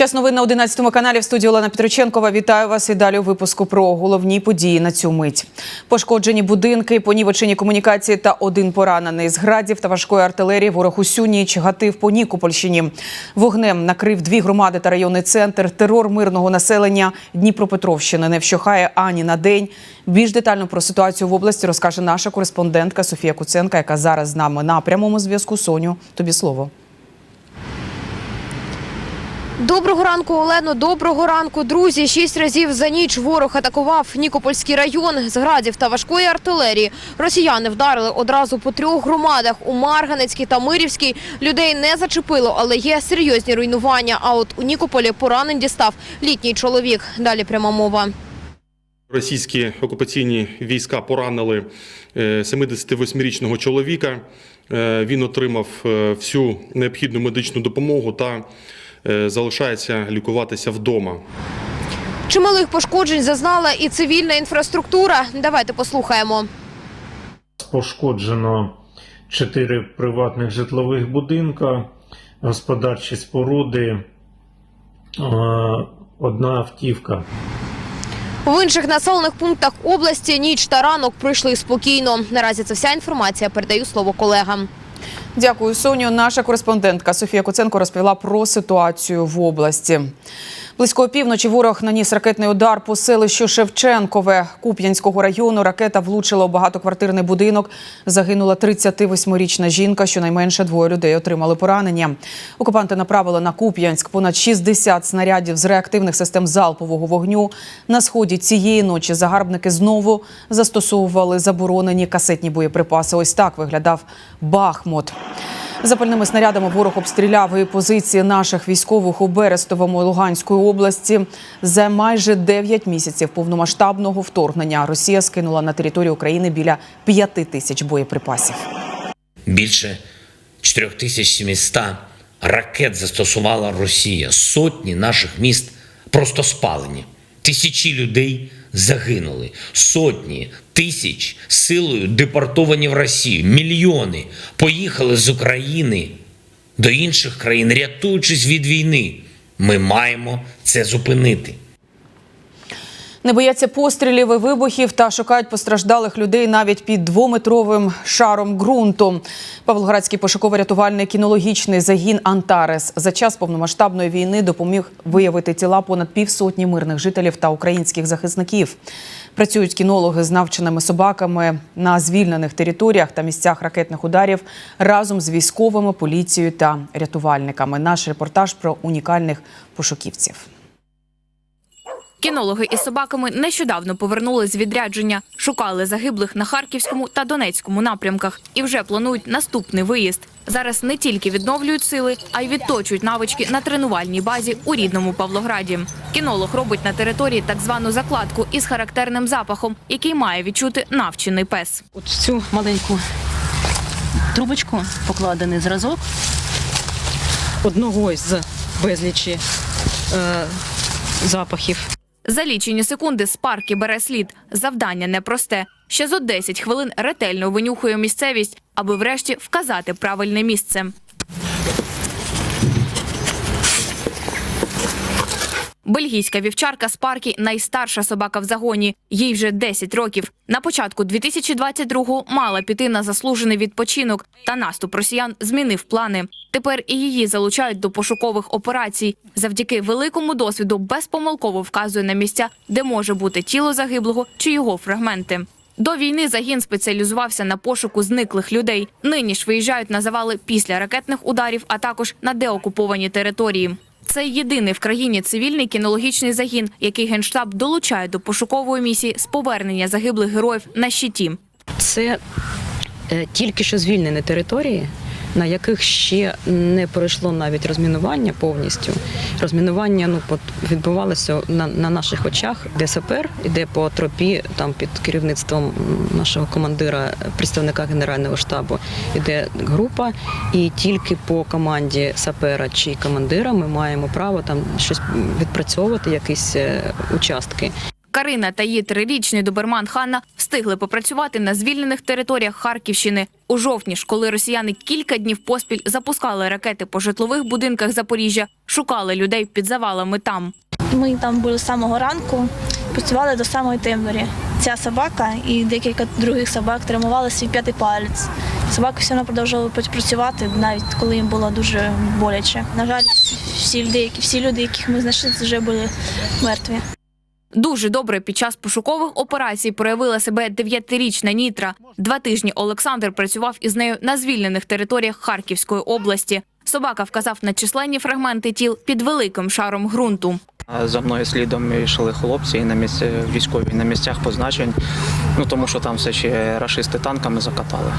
Час новин на 11 каналі в студії Олена Петриченкова. Вітаю вас і далі у випуску про головні події на цю мить. Пошкоджені будинки, понівечені комунікації та один поранений з градів та важкої артилерії. Ворог усю ніч гатив по Нікопольщині. Вогнем накрив дві громади та районний центр. Терор мирного населення Дніпропетровщини не вщухає ані на день. Більш детально про ситуацію в області розкаже наша кореспондентка Софія Куценка, яка зараз з нами на прямому зв'язку. Соню, тобі слово. Доброго ранку, Олено. Доброго ранку, друзі. Шість разів за ніч ворог атакував Нікопольський район з градів та важкої артилерії. Росіяни вдарили одразу по трьох громадах у Марганецькій та Мирівській. Людей не зачепило, але є серйозні руйнування. А от у Нікополі поранень дістав літній чоловік. Далі пряма мова. Російські окупаційні війська поранили е, 78-річного чоловіка. Е, Він отримав е, всю необхідну медичну допомогу та е, залишається лікуватися вдома. Чималих пошкоджень зазнала і цивільна інфраструктура. Давайте послухаємо. Пошкоджено чотири приватних житлових будинка, господарчі споруди, е, одна автівка. В інших населених пунктах області ніч та ранок пройшли спокійно. Наразі це вся інформація. Передаю слово колегам. Дякую, Соню. Наша кореспондентка Софія Куценко розповіла про ситуацію в області. Близько опівночі ворог наніс ракетний удар по селищу Шевченкове Куп'янського району. Ракета влучила у багатоквартирний будинок. Загинула 38-річна жінка. Щонайменше двоє людей отримали поранення. Окупанти направили на Куп'янськ понад 60 снарядів з реактивних систем залпового вогню. На сході цієї ночі загарбники знову застосовували заборонені касетні боєприпаси. Ось так виглядав Бахмут. Запальними снарядами ворог обстріляв і позиції наших військових у Берестовому Луганської області. За майже 9 місяців повномасштабного вторгнення Росія скинула на територію України біля 5 тисяч боєприпасів. Більше 4700 ракет застосувала Росія. Сотні наших міст просто спалені. Тисячі людей загинули. Сотні тисяч силою депортовані в Росію. Мільйони поїхали з України до інших країн, рятуючись від війни. Ми маємо це зупинити. Не бояться пострілів і вибухів та шукають постраждалих людей навіть під двометровим шаром ґрунту. Павлоградський пошуково-рятувальний кінологічний загін Антарес за час повномасштабної війни допоміг виявити тіла понад півсотні мирних жителів та українських захисників. Працюють кінологи з навченими собаками на звільнених територіях та місцях ракетних ударів разом з військовими, поліцією та рятувальниками. Наш репортаж про унікальних пошуківців. Кінологи із собаками нещодавно повернулись з відрядження, шукали загиблих на Харківському та Донецькому напрямках і вже планують наступний виїзд. Зараз не тільки відновлюють сили, а й відточують навички на тренувальній базі у рідному Павлограді. Кінолог робить на території так звану закладку із характерним запахом, який має відчути навчений пес. От цю маленьку трубочку покладений зразок одного з безлічі е, запахів. За лічені секунди Спаркі бере слід. Завдання непросте. Ще зо 10 хвилин ретельно винюхує місцевість, аби врешті вказати правильне місце. Бельгійська вівчарка Спаркі найстарша собака в загоні. Їй вже 10 років. На початку 2022-го мала піти на заслужений відпочинок, та наступ росіян змінив плани. Тепер і її залучають до пошукових операцій. Завдяки великому досвіду безпомилково вказує на місця, де може бути тіло загиблого чи його фрагменти. До війни загін спеціалізувався на пошуку зниклих людей. Нині ж виїжджають на завали після ракетних ударів, а також на деокуповані території. Це єдиний в країні цивільний кінологічний загін, який генштаб долучає до пошукової місії з повернення загиблих героїв на щиті. Це е, тільки що звільнені території, на яких ще не пройшло навіть розмінування повністю. Розмінування ну, відбувалося на, на наших очах, де сапер іде по тропі, там під керівництвом нашого командира, представника Генерального штабу, іде група, і тільки по команді сапера чи командира ми маємо право там щось відпрацьовувати, якісь е, участки. Карина та її трирічний доберман Ханна встигли попрацювати на звільнених територіях Харківщини. У жовтні ж, коли росіяни кілька днів поспіль запускали ракети по житлових будинках Запоріжжя, шукали людей під завалами там. Ми там були з самого ранку, працювали до самої тембрі. Ця собака і декілька других собак тримували свій п'ятий палець. Собаки все одно продовжували працювати, навіть коли їм було дуже боляче. На жаль, всі люди, всі люди, яких ми знайшли, вже були мертві. Дуже добре під час пошукових операцій проявила себе дев'ятирічна Нітра. Два тижні Олександр працював із нею на звільнених територіях Харківської області. Собака вказав на численні фрагменти тіл під великим шаром ґрунту. За мною слідом йшли хлопці і на місці військові на місцях позначень. Ну тому що там все ще рашисти танками закатали.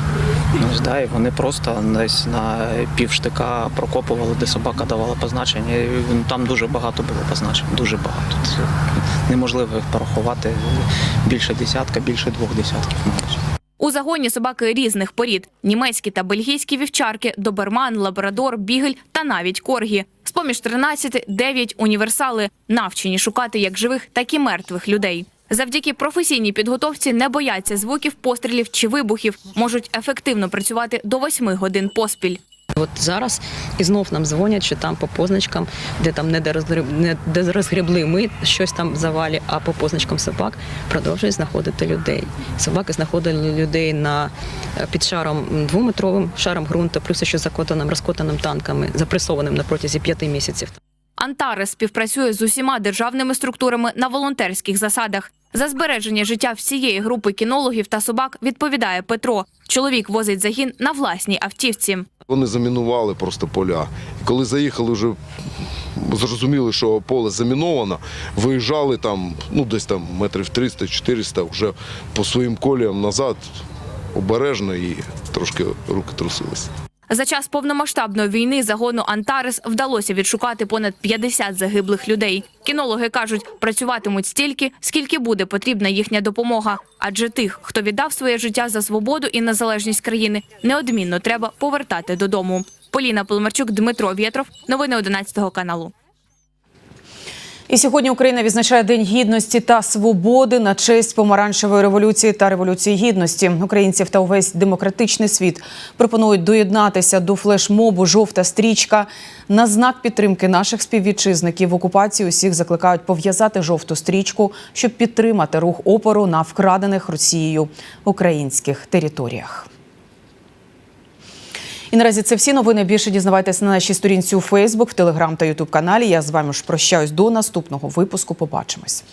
Ось, да, і вони просто десь на півштика прокопували, де собака давала позначення. І ну, там дуже багато було позначень. Дуже багато. Це неможливо їх порахувати. Більше десятка, більше двох десятків, мабуть. У загоні собаки різних порід: німецькі та бельгійські вівчарки, доберман, лабрадор, бігель та навіть коргі. З поміж 13 – 9 універсали, навчені шукати як живих, так і мертвих людей. Завдяки професійній підготовці не бояться звуків пострілів чи вибухів, можуть ефективно працювати до 8 годин поспіль. От зараз і знов нам дзвонять, що там по позначкам, де там не де розгреб, не де розгребли ми щось там в завалі, а по позначкам собак продовжують знаходити людей. Собаки знаходили людей на е, під шаром двометровим шаром ґрунту, плюс ще закотаним, розкотаним танками, запресованим на протязі п'яти місяців. Антарес співпрацює з усіма державними структурами на волонтерських засадах. За збереження життя всієї групи кінологів та собак відповідає Петро. Чоловік возить загін на власній автівці. Вони замінували просто поля. І коли заїхали вже зрозуміли, що поле заміновано, виїжджали там, ну десь там метрів 300-400 вже по своїм коліям назад обережно і трошки руки трусилися. За час повномасштабної війни загону Антарес вдалося відшукати понад 50 загиблих людей. Кінологи кажуть, працюватимуть стільки, скільки буде потрібна їхня допомога. Адже тих, хто віддав своє життя за свободу і незалежність країни, неодмінно треба повертати додому. Поліна Поломарчук, Дмитро Вєтров. Новини 11 каналу. І сьогодні Україна відзначає День гідності та свободи на честь помаранчевої революції та революції гідності. Українців та увесь демократичний світ пропонують доєднатися до флешмобу Жовта стрічка на знак підтримки наших співвітчизників в окупації. Усіх закликають пов'язати жовту стрічку, щоб підтримати рух опору на вкрадених Росією українських територіях. І наразі це всі новини. Більше дізнавайтеся на нашій сторінці у Фейсбук, в Телеграм та Ютуб каналі. Я з вами ж прощаюсь до наступного випуску. Побачимось.